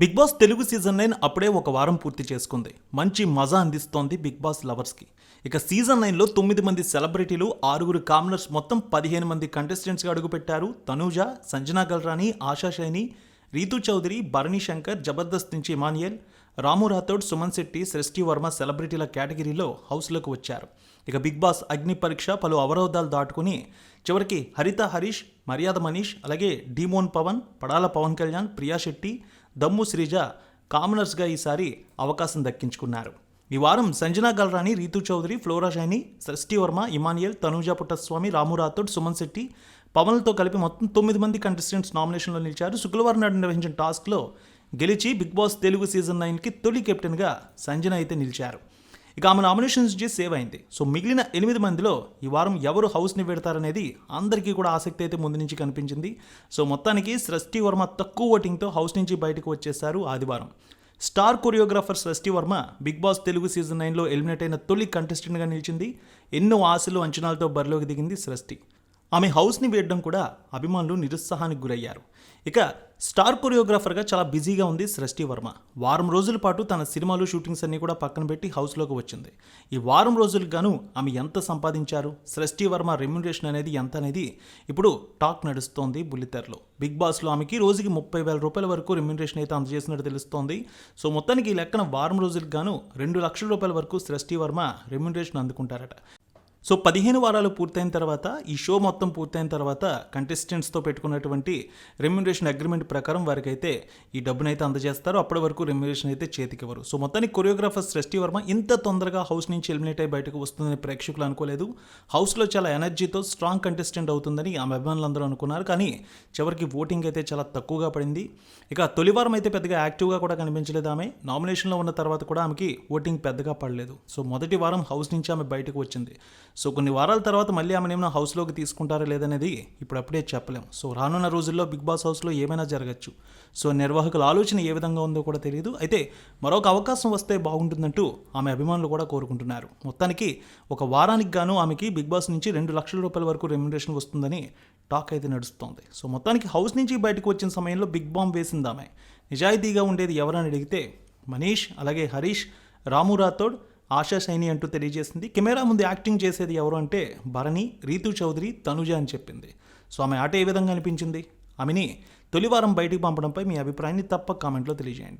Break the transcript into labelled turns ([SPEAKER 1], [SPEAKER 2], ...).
[SPEAKER 1] Bigg Boss Telugu season nine అప్పుడే ఒక వారం పూర్తి చేసుకుంది. మంచి మజా అందిస్తోంది బిగ్ బాస్ లవర్స్కి. ఇక సీజన్ నైన్లో తొమ్మిది మంది సెలబ్రిటీలు ఆరుగురు కామనర్స్ మొత్తం పదిహేను మంది కంటెస్టెంట్స్గా అడుగుపెట్టారు. తనూజ సంజనా గల్రాణి ఆశా షైని రీతు చౌదరి భరణి శంకర్ జబర్దస్త్ నుంచి ఇమానియల్ రాము రాథోడ్ సుమన్ శెట్టి సృష్టి వర్మ సెలబ్రిటీల కేటగిరీలో హౌస్లోకి వచ్చారు. ఇక బిగ్ బాస్ అగ్ని పరీక్ష పలు అవరోధాలు దాటుకుని చివరికి హరిత హరీష్ మర్యాద మనీష్ అలాగే డీమోన్ పవన్ పడాల పవన్ కళ్యాణ్ ప్రియా శెట్టి దమ్ము శ్రీజ కామనర్స్గా ఈసారి అవకాశం దక్కించుకున్నారు. ఈ వారం సంజనా గల్రాని రీతు చౌదరి ఫ్లోరా షైని సృష్టి వర్మ ఇమానియల్ తనుజా పుట్టస్వామి రాము రాథోడ్ సుమన్ శెట్టి పవన్లతో కలిపి మొత్తం తొమ్మిది మంది కంటెస్టెంట్స్ నామినేషన్లో నిలిచారు. శుక్రవారం నాడు నిర్వహించిన టాస్క్లో గెలిచి బిగ్ బాస్ తెలుగు సీజన్ నైన్కి తొలి కెప్టెన్గా సంజన అయితే నిలిచారు. ఇక ఆమె నామినేషన్స్ నుంచి సేవ్ అయింది. సో మిగిలిన ఎనిమిది మందిలో ఈ వారం ఎవరు హౌస్ని పెడతారనేది అందరికీ కూడా ఆసక్తి అయితే ముందు నుంచి కనిపించింది. సో మొత్తానికి సృష్టి వర్మ తక్కువ ఓటింగ్తో హౌస్ నుంచి బయటకు వచ్చేశారు ఆదివారం. Star choreographer Srishti Varma Bigg Boss Telugu season నైన్లో ఎలిమినేట్ అయిన తొలి కంటెస్టెంట్గా నిలిచింది. ఎన్నో ఆశలు అంచనాలతో బరిలోకి దిగింది సృష్టి. ఆమె హౌస్ని వేయడం కూడా అభిమానులు నిరుత్సాహానికి గురయ్యారు. ఇక స్టార్ కొరియోగ్రాఫర్గా చాలా బిజీగా ఉంది సృష్టి వర్మ. వారం రోజుల పాటు తన సినిమాలు షూటింగ్స్ అన్నీ కూడా పక్కన పెట్టి హౌస్లోకి వచ్చింది. ఈ వారం రోజులకు గాను ఆమె ఎంత సంపాదించారు? సృష్టి వర్మ రెమ్యునరేషన్ అనేది ఎంత అనేది ఇప్పుడు టాక్ నడుస్తోంది బుల్లితెరలో. బిగ్ బాస్లో ఆమెకి రోజుకి ముప్పై వేల రూపాయల వరకు రెమ్యునరేషన్ అయితే అందజేసినట్టు తెలుస్తోంది. సో మొత్తానికి ఈ లెక్కన వారం రోజులకు గాను రెండు లక్షల రూపాయల వరకు సృష్టి వర్మ రెమ్యునరేషన్ అందుకుంటారట. సో పదిహేను వారాలు పూర్తయిన తర్వాత ఈ షో మొత్తం పూర్తయిన తర్వాత కంటెస్టెంట్స్తో పెట్టుకున్నటువంటి రెమ్యునరేషన్ అగ్రిమెంట్ ప్రకారం వారికి అయితే ఈ డబ్బునైతే అయితే అందజేస్తారు. అప్పటి వరకు రెమ్యునరేషన్ అయితే చేతికివ్వరు. సో మొత్తానికి కొరియోగ్రాఫర్ సృష్టి వర్మ ఇంత తొందరగా హౌస్ నుంచి ఎలిమినేట్ అయి బయటకు వస్తుందని ప్రేక్షకులు అనుకోలేదు. హౌస్లో చాలా ఎనర్జీతో స్ట్రాంగ్ కంటెస్టెంట్ అవుతుందని ఆమె అభిమానులందరూ అనుకున్నారు. కానీ చివరికి ఓటింగ్ అయితే చాలా తక్కువగా పడింది. ఇక తొలివారం అయితే పెద్దగా యాక్టివ్గా కూడా కనిపించలేదు ఆమె. నామినేషన్లో ఉన్న తర్వాత కూడా ఆమెకి ఓటింగ్ పెద్దగా పడలేదు. సో మొదటి వారం హౌస్ నుంచి ఆమె బయటకు వచ్చింది. సో కొన్ని వారాల తర్వాత మళ్ళీ ఆమెను ఏమైనా హౌస్లోకి తీసుకుంటారా లేదనేది ఇప్పుడు చెప్పలేము సో రానున్న రోజుల్లో బిగ్ బాస్ హౌస్లో ఏమైనా జరగచ్చు. సో నిర్వాహకుల ఆలోచన ఏ విధంగా ఉందో కూడా తెలియదు అయితే మరొక అవకాశం వస్తే బాగుంటుందంటూ ఆమె అభిమానులు కూడా కోరుకుంటున్నారు. మొత్తానికి ఒక వారానికి గాను ఆమెకి బిగ్ బాస్ నుంచి రెండు లక్షల రూపాయల వరకు రెమ్యునరేషన్ వస్తుందని టాక్ అయితే నడుస్తోంది. సో మొత్తానికి హౌస్ నుంచి బయటకు వచ్చిన సమయంలో బిగ్ బాంబ్ వేసింది ఆమె. నిజాయితీగా ఉండేది ఎవరని అడిగితే మనీష్ అలాగే హరీష్ రాము రాథోడ్ ఆశా సైని అంటూ తెలియజేసింది. కెమెరా ముందు యాక్టింగ్ చేసేది ఎవరు అంటే భరణి రీతు చౌదరి తనుజ అని చెప్పింది. సో ఆమె ఆట ఏ విధంగా అనిపించింది? ఆమెని తొలివారం బయటికి పంపడంపై మీ అభిప్రాయాన్ని తప్పక కామెంట్లో తెలియజేయండి.